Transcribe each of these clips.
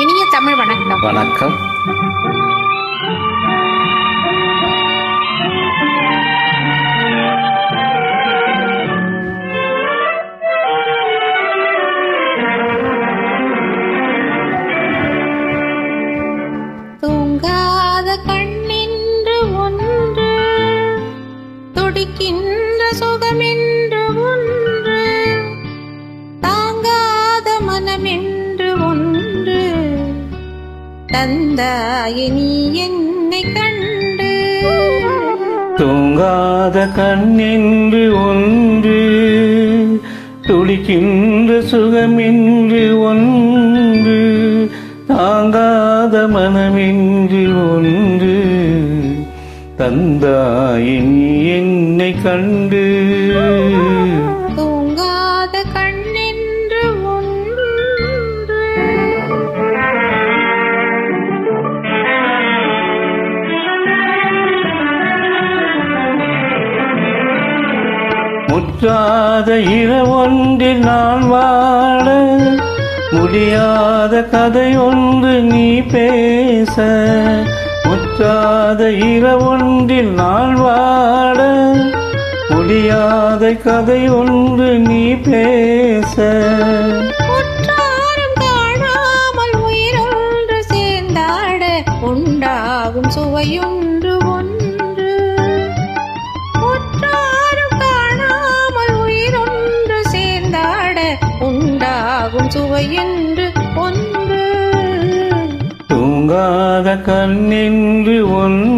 இனிய தமிழ் வணக்கம். வணக்கம். தூங்காத கண்ணென்று ஒன்று துடிக்கின்ற சுகமென்று ஒன்று தாங்காத மனமென்று தந்தாய நீ என்னை கண்டு. தூங்காத கண்ணென்று ஒன்று துடிக்கின்ற சுகமென்று ஒன்று தாங்காத மனமென்று ஒன்று. தந்தாயின் என்னை கண்டு. முற்றாத இரவொன்றில் நான் வாழ முடியாத கதை ஒன்று நீ பேச. முற்றாத இரவொன்றில் நான் வாழ முடியாத கதை ஒன்று நீ பேச. சேர்ந்தாட உண்டாகும் சுவையொன்று ஒன்று உண்டாகும் என்று ஒன்று. தூங்காத கண்ணென்று ஒன்று.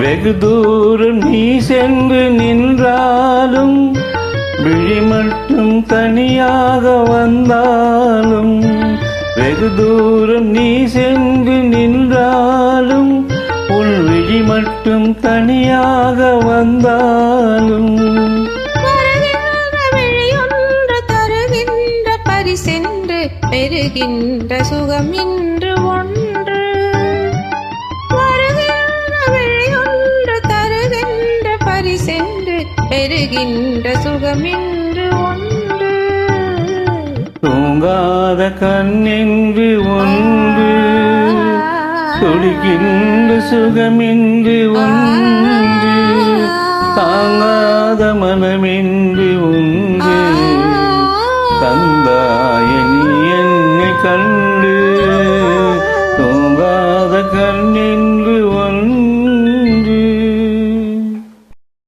வெகு தூரம் நீ சென்று நின்றாலும் விழி மட்டும் தனியாக வந்தாலும் வெகு தூரம் நீ சென்று நின்றாலும் உன் விழி மட்டும் தனியாக வந்தாலும். வருகின்ற தருகின்ற பரிசென்று பெறுகின்ற சுகம் இன்று பெறுகின்ற சுகமின்று ஒன்று தூங்காத கண்ணின்று ஒன்று துடிக்கின்ற சுகமின்று ஒன்று தாங்காத மனமின்று ஒன்று தந்தாய என்னை கண்